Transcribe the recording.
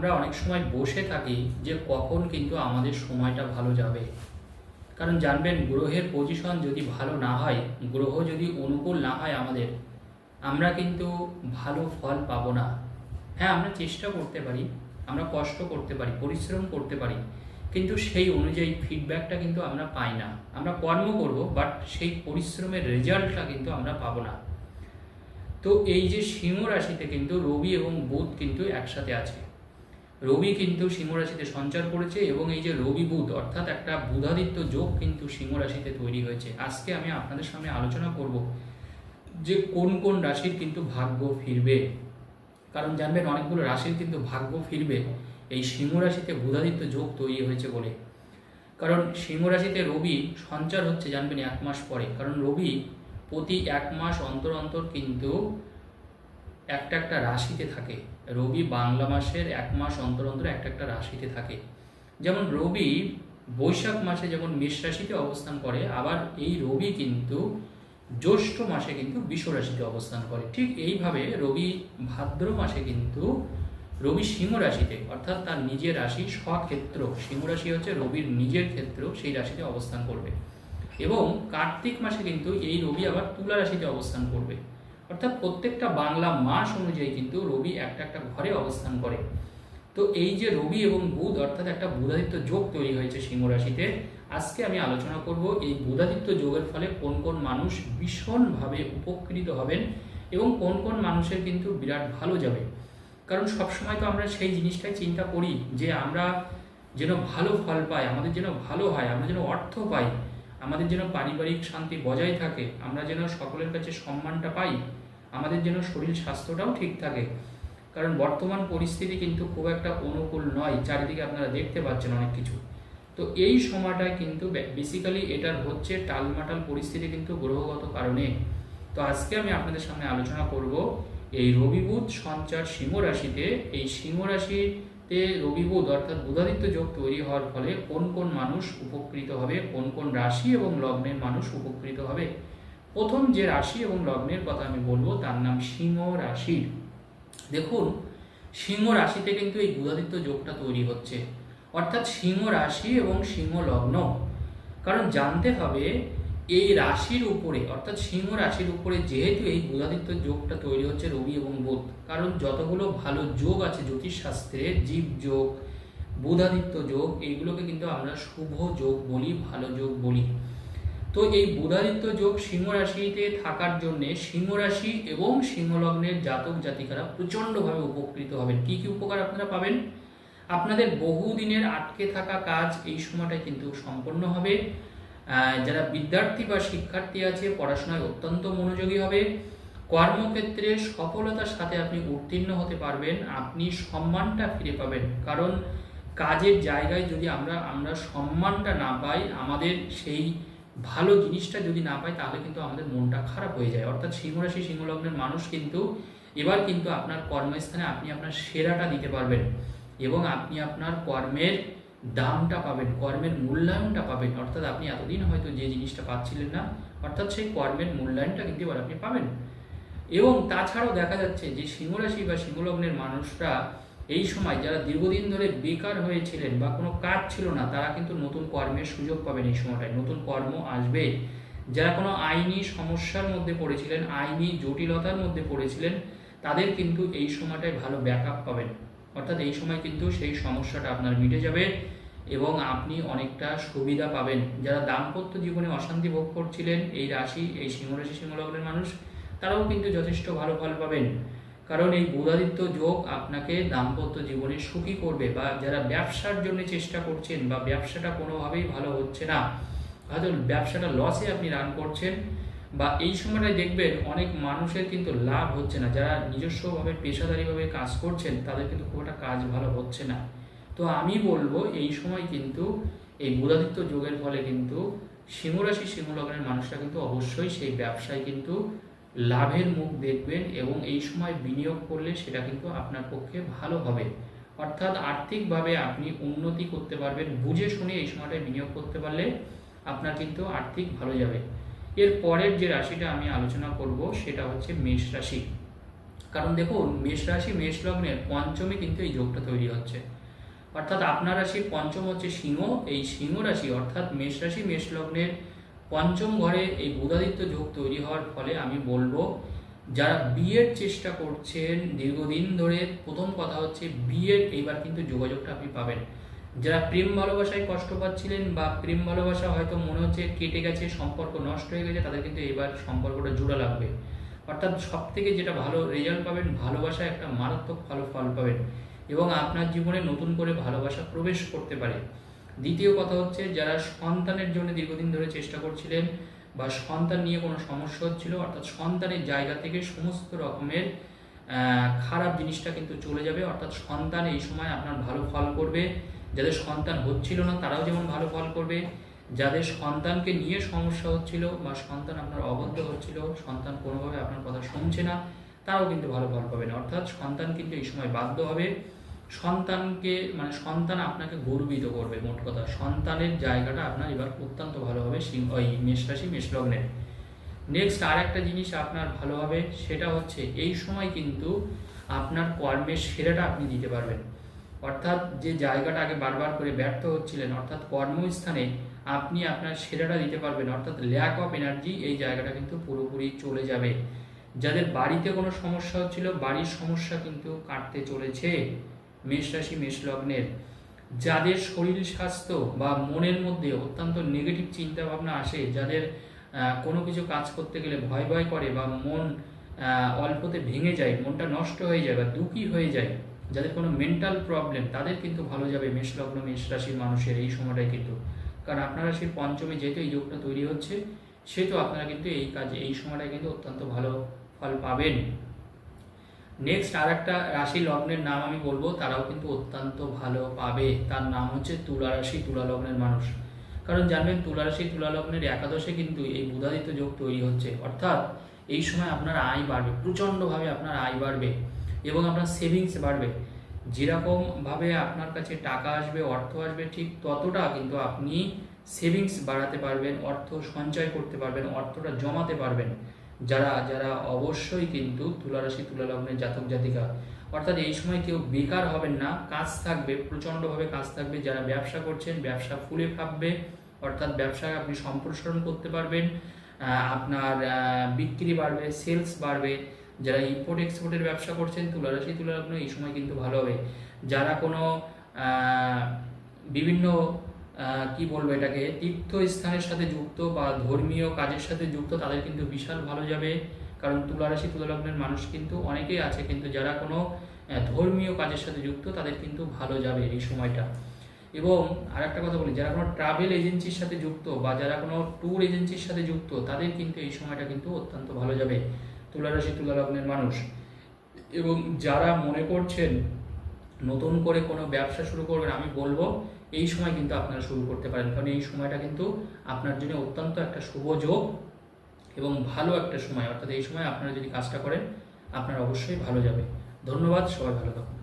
আমরা অনেক সময় বসে থাকি যে কখন কিন্তু আমাদের সময়টা ভালো যাবে। কারণ জানবেন, গ্রহের পজিশন যদি ভালো না হয়, গ্রহ যদি অনুকূল না হয় আমাদের, আমরা কিন্তু ভালো ফল পাবো না। হ্যাঁ আমরা চেষ্টা করতে পারি, আমরা কষ্ট করতে পারি, পরিশ্রম করতে পারি, কিন্তু সেই অনুযায়ী ফিডব্যাকটা কিন্তু আমরা পাই না। আমরা কর্ম করব বাট সেই পরিশ্রমের রেজাল্টটা কিন্তু আমরা পাবো না। তো এই যে সিংহ রাশিতে কিন্তু রবি এবং বুধ কিন্তু একসাথে আছে। রবি কিন্তু সিংহ রাশিতে সঞ্চার করেছে এবং এই যে রবি বুধ, অর্থাৎ একটা বুধাদিত্য যোগ কিন্তু সিংহ রাশিতে তৈরি হয়েছে। আজকে আমি আপনাদের সামনে আলোচনা করব যে কোন কোন রাশির কিন্তু ভাগ্য ফিরবে। কারণ জানবেন অনেকগুলো রাশির কিন্তু ভাগ্য ফিরবে, এই সিংহ রাশিতে বুধাদিত্য যোগ তৈরি হয়েছে বলে। কারণ সিংহ রাশিতে রবি সঞ্চার হচ্ছে জানবেন এক মাস পরে। কারণ রবি প্রতি এক মাস অন্তর অন্তর কিন্তু একটা একটা রাশিতে থাকে। রবি বাংলা মাসের এক মাস অন্তর অন্তর একটা একটা রাশিতে থাকে। যেমন রবি বৈশাখ মাসে যেমন মেষ রাশিতে অবস্থান করে, আবার এই রবি কিন্তু জ্যৈষ্ঠ মাসে কিন্তু বিষ রাশিতে অবস্থান করে। ঠিক এইভাবে রবি ভাদ্র মাসে কিন্তু রবি সিংহ রাশিতে, অর্থাৎ তার নিজের রাশি স্বক্ষেত্র, সিংহ রাশি হচ্ছে রবির নিজের ক্ষেত্র, সেই রাশিতে অবস্থান করবে। এবং কার্তিক মাসে কিন্তু এই রবি আবার তুলা রাশিতে অবস্থান করবে। অর্থাৎ প্রত্যেকটা বাংলা মাস অনুযায়ী কিন্তু রবি একটা একটা ঘরে অবস্থান করে। তো এই যে রবি এবং বুধ, অর্থাৎ একটা বুধাদিত্য যোগ তৈরি হয়েছে সিংহ রাশিতে, আজকে আমি আলোচনা করব এই বুধাদিত্য যোগের ফলে কোন কোন মানুষ ভীষণভাবে উপকৃত হবেন এবং কোন কোন মানুষের কিন্তু বিরাট ভালো যাবে। কারণ সবসময় তো আমরা সেই জিনিসটাই চিন্তা করি যে আমরা যেন ভালো ফল পাই, আমাদের যেন ভালো হয়, আমরা যেন অর্থ পাই, আমাদের যেন পারিবারিক শান্তি বজায় থাকে, আমরা যেন সকলের কাছে সম্মানটা পাই আমাদের যেন শরীর স্বাস্থ্যটাও ঠিক থাকে। কারণ বর্তমান পরিস্থিতি কিন্তু খুব একটা অনুকূল নয়, চারিদিকে আপনারা দেখতে পাচ্ছেন অনেক কিছু। তো এই সময়টায় কিন্তু বেসিক্যালি এটার হচ্ছে টালমাটাল পরিস্থিতি কিন্তু গ্রহগত কারণে। তো আজকে আমি আপনাদের সামনে আলোচনা করব এই রবিবুধ সঞ্চার সিংহ রাশিতে এই সিংহ রাশিতে রবিবুধ অর্থাৎ বুধাদিত্য যোগ তৈরি হওয়ার ফলে কোন কোন মানুষ উপকৃত হবে, কোন কোন রাশি এবং লগ্নের মানুষ উপকৃত হবে? প্রথম যে রাশি এবং লগ্নের কথা আমি বলব, তার নাম সিংহ রাশি। দেখুন, সিংহ রাশিতে কিন্তু এই বুধাদিত্য যোগটা তৈরি হচ্ছে। অর্থাৎ সিংহ রাশি এবং সিংহ লগ্ন। কারণ জানতে হবে, এই রাশির উপরে, অর্থাৎ সিংহ রাশির উপরে যেহেতু এই বুধাদিত্য যোগটা তৈরি হচ্ছে রবি এবং বুধ, কারণ যতগুলো ভালো যোগ আছে জ্যোতিষশাস্ত্রে, জীব যোগ, বুধাদিত্য যোগ, এইগুলোকে কিন্তু আমরা শুভ যোগ বলি, ভালো যোগ বলি। তো এই বুধাদিত্য যোগ সিংহ রাশিতে থাকার জন্য সিংহ রাশি এবং সিংহ লগ্নের জাতক জাতিকারা প্রচণ্ডভাবে উপকৃত হবেন। কি কি উপকার আপনারা পাবেন? আপনাদের বহুদিনের আটকে থাকা কাজ এই সময়টা কিন্তু সম্পন্ন হবে। যারা বিদ্যার্থী বা শিক্ষার্থী আছে, পড়াশোনায় অত্যন্ত মনোযোগী হবে। কর্মক্ষেত্রে সফলতার সাথে আপনি উত্তীর্ণ হতে পারবেন। আপনি সম্মানটা ফিরে পাবেন। কারণ কাজের জায়গায় যদি আমরা আমরা সম্মানটা না পাই, আমাদের সেই ভালো জিনিসটা যদি না পাই তাহলে কিন্তু আমাদের মনটা খারাপ হয়ে যায়। অর্থাৎ সিংহরাশি সিংহলগ্নের মানুষ কিন্তু, এবার কিন্তু আপনার কর্মস্থানে আপনি আপনার সেরাটা দিতে পারবেন এবং আপনি আপনার কর্মের দামটা পাবেন, কর্মের মূল্যায়নটা পাবেন। অর্থাৎ আপনি এতদিন হয়তো যে জিনিসটা পাচ্ছিলেন না, অর্থাৎ সেই কর্মের মূল্যায়নটা কিন্তু এবার আপনি পাবেন। এবং তাছাড়াও দেখা যাচ্ছে যে সিংহরাশি বা সিংহলগ্নের মানুষরা এই সময় যারা দীর্ঘদিন ধরে বেকার হয়েছিলেন বা কোনো কাজ ছিল না, তারা কিন্তু নতুন কর্মের সুযোগ পাবেন এই সময়টায়। নতুন কর্ম আসবে। যারা কোনো আইনি সমস্যার মধ্যে পড়েছিলেন, আইনি জটিলতার মধ্যে পড়েছিলেন, তাদের কিন্তু এই সময়টায় ভালো ব্যাকআপ পাবেন। অর্থাৎ এই সময় কিন্তু সেই সমস্যাটা আপনার মিটে যাবে এবং আপনি অনেকটা সুবিধা পাবেন। যারা দাম্পত্য জীবনে অশান্তি ভোগ করছিলেন, এই রাশি, এই সিংহরাশি সিংহলগ্নের মানুষ, তারাও কিন্তু যথেষ্ট ভালো ফল পাবেন। কারণ এই বুধাদিত্য যোগ আপনাকে দাম্পত্য জীবনে সুখী করবে বা যারা ব্যবসার জন্য চেষ্টা করছেন বা ব্যবসাটা কোনোভাবেই ভালো হচ্ছে না, হয়তো ব্যবসাটা লসে আপনি রান করছেন বা এই সময়টায় দেখবেন অনেক মানুষের কিন্তু লাভ হচ্ছে না। যারা নিজস্বভাবে, পেশাদারিভাবে কাজ করছেন, তাদের কিন্তু খুব একটা কাজ ভালো হচ্ছে না। তো আমি বলব, এই সময় কিন্তু এই বুধাদিত্য যোগের ফলে কিন্তু সিংহরাশি, সিংহলগ্নের মানুষরা কিন্তু অবশ্যই সেই ব্যবসায় কিন্তু লাভের মুখ দেখবেন এবং এই সময় বিনিয়োগ করলে সেটা কিন্তু আপনার পক্ষে ভালো হবে। অর্থাৎ আর্থিকভাবে আপনি উন্নতি করতে পারবেন, বুঝে শুনে এই সময়টায় বিনিয়োগ করতে পারলে আপনার কিন্তু আর্থিক ভালো যাবে। এর পরের যে রাশিটা আমি আলোচনা করব সেটা হচ্ছে মেষ রাশি। কারণ দেখুন, মেষ রাশি, মেষ লগ্নের পঞ্চমে কিন্তু এই যোগটা তৈরি হচ্ছে। অর্থাৎ আপনার রাশির পঞ্চম হচ্ছে সিংহ। এই সিংহ রাশি অর্থাৎ মেষ রাশি, মেষ লগ্নের পঞ্চম ঘরে এই বুধাদিত্য যোগ তৈরি হওয়ার ফলে আমি বলব, যারা বিয়ের চেষ্টা করছেন দীর্ঘদিন ধরে, প্রথম কথা হচ্ছে বিয়ের এইবার কিন্তু যোগাযোগটা আপনি পাবেন। যারা প্রেম ভালোবাসায় কষ্ট পাচ্ছিলেন বা প্রেম ভালোবাসা হয়তো মনে হচ্ছে কেটে গেছে, সম্পর্ক নষ্ট হয়ে গেছে, তাদের কিন্তু এবার সম্পর্কটা জোড়া লাগবে। অর্থাৎ সব থেকে যেটা ভালো রেজাল্ট পাবেন, ভালোবাসা একটা মারাত্মক ভালো ফল পাবেন এবং আপনার জীবনে নতুন করে ভালোবাসা প্রবেশ করতে পারে। দ্বিতীয় কথা হচ্ছে, যারা সন্তানের জন্য দীর্ঘদিন ধরে চেষ্টা করছিলেন বা সন্তান নিয়ে কোনো সমস্যা হচ্ছিল, অর্থাৎ সন্তানের জায়গা থেকে সমস্ত রকমের খারাপ জিনিসটা কিন্তু চলে যাবে, অর্থাৎ সন্তান এই সময় আপনার ভালো ফল করবে। যাদের সন্তান হচ্ছিল না, তারাও যেমন ভালো ফল করবে। যাদের সন্তানকে নিয়ে সমস্যা হচ্ছিল বা সন্তান আপনার অবদ্ধ হচ্ছিল, সন্তান কোনোভাবে আপনার কথা শুনছে না, তারাও কিন্তু ভালো ফল পাবেন অর্থাৎ সন্তান কিন্তু এই সময় বাধ্য হবে। সন্তানকে মানে সন্তান আপনাকে গর্বিত করবে, মোট কথা। সন্তানের জায়গাটা আপনার এবার অত্যন্ত ভালোভাবে ওই মেষ রাশি, মেষ নেক্সট আর একটা জিনিস আপনার ভালো হবে, সেটা হচ্ছে এই সময় কিন্তু আপনার কর্মের সেরাটা আপনি দিতে পারবেন। অর্থাৎ যে জায়গাটা আগে বারবার করে ব্যর্থ হচ্ছিলেন, অর্থাৎ কর্মস্থানে আপনি আপনার সেরাটা দিতে পারবেন, অর্থাৎ ল্যাক অফ এনার্জি এই জায়গাটা কিন্তু পুরোপুরি চলে যাবে। যাদের বাড়িতে কোনো সমস্যা হচ্ছিল, বাড়ির সমস্যা কিন্তু কাটতে চলেছে। মেষ রাশি মেষ লগ্নের যাদের শরীর স্বাস্থ্য বা মনের মধ্যে অত্যন্ত নেগেটিভ চিন্তা ভাবনা আসে, যাদের কোনো কিছু কাজ করতে গেলে ভয় ভয় করে বা মন অল্পতে ভেঙে যায়, মনটা নষ্ট হয়ে যায় বা দুঃখী হয়ে যায়, যাদের কোনো মেন্টাল প্রবলেম তাদের কিন্তু ভালো যাবে মেষ লগ্ন মেষ রাশির মানুষের এই সময়টাই কিন্তু। কারণ আপনার রাশির পঞ্চমে যেহেতু এই যোগটা তৈরি হচ্ছে, সেহেতু আপনারা কিন্তু এই কাজে, এই সময়টায় কিন্তু অত্যন্ত ভালো ফল পাবেন। নেক্সট আর একটা রাশি লগ্নের নাম আমি বলব, তারাও কিন্তু অত্যন্ত ভালো পাবে। তার নাম হচ্ছে তুলা রাশি তুলা লগ্নের মানুষ। কারণ জানবেন তুলা রাশি তুলা লগ্নের একাদশে কিন্তু এই বুধাদিত্য যোগ তৈরি হচ্ছে। অর্থাৎ এই সময় আপনার আয় বাড়বে, প্রচণ্ডভাবে আপনার আয় বাড়বে এবং আপনার সেভিংস বাড়বে। যেরকমভাবে আপনার কাছে টাকা আসবে, অর্থ আসবে, ঠিক ততটা কিন্তু আপনি সেভিংস বাড়াতে পারবেন, অর্থ সঞ্চয় করতে পারবেন, অর্থটা জমাতে পারবেন। যারা যারা অবশ্যই কিন্তু তুলারাশি তুলা লগ্নের জাতক জাতিকা, অর্থাৎ এই সময় কেউ বেকার হবেন না, কাজ থাকবে, প্রচণ্ডভাবে কাজ থাকবে, যারা ব্যবসা করছেন, ব্যবসা ফুলে ফাঁপবে অর্থাৎ ব্যবসায় আপনি সম্প্রসারণ করতে পারবেন আপনার বিক্রি বাড়বে, সেলস বাড়বে, যারা ইম্পোর্ট এক্সপোর্টের ব্যবসা করছেন, তুলারাশি তুলা লগ্ন এই সময় কিন্তু ভালো হবে। যারা কোনো বিভিন্ন কি বলব এটাকে? তীর্থস্থানের সাথে যুক্ত বা ধর্মীয় কাজের সাথে যুক্ত তাদের কিন্তু বিশাল ভালো যাবে। কারণ তুলারাশি, তুলালগ্নের মানুষ কিন্তু অনেকেই আছে, কিন্তু যারা কোনো ধর্মীয় কাজের সাথে যুক্ত তাদের কিন্তু ভালো যাবে এই সময়টা। এবং আর একটা কথা বলি, যারা কোনো ট্রাভেল এজেন্সির সাথে যুক্ত বা যারা কোনো ট্যুর এজেন্সির সাথে যুক্ত, তাদের কিন্তু এই সময়টা কিন্তু অত্যন্ত ভালো যাবে। তুলারাশি, তুলালগ্নের মানুষ। এবং যারা মনে করছেন নতুন করে কোনো ব্যবসা শুরু করবেন, আমি বলব এই সময় কিন্তু আপনারা শুরু করতে পারেন। কারণ এই সময়টা কিন্তু আপনার জন্য অত্যন্ত একটা শুভ যোগ এবং ভালো একটা সময়। অর্থাৎ এই সময় আপনারা যদি কাজটা করেন, আপনার অবশ্যই ভালো যাবে। ধন্যবাদ, সবাই ভালো থাকুন।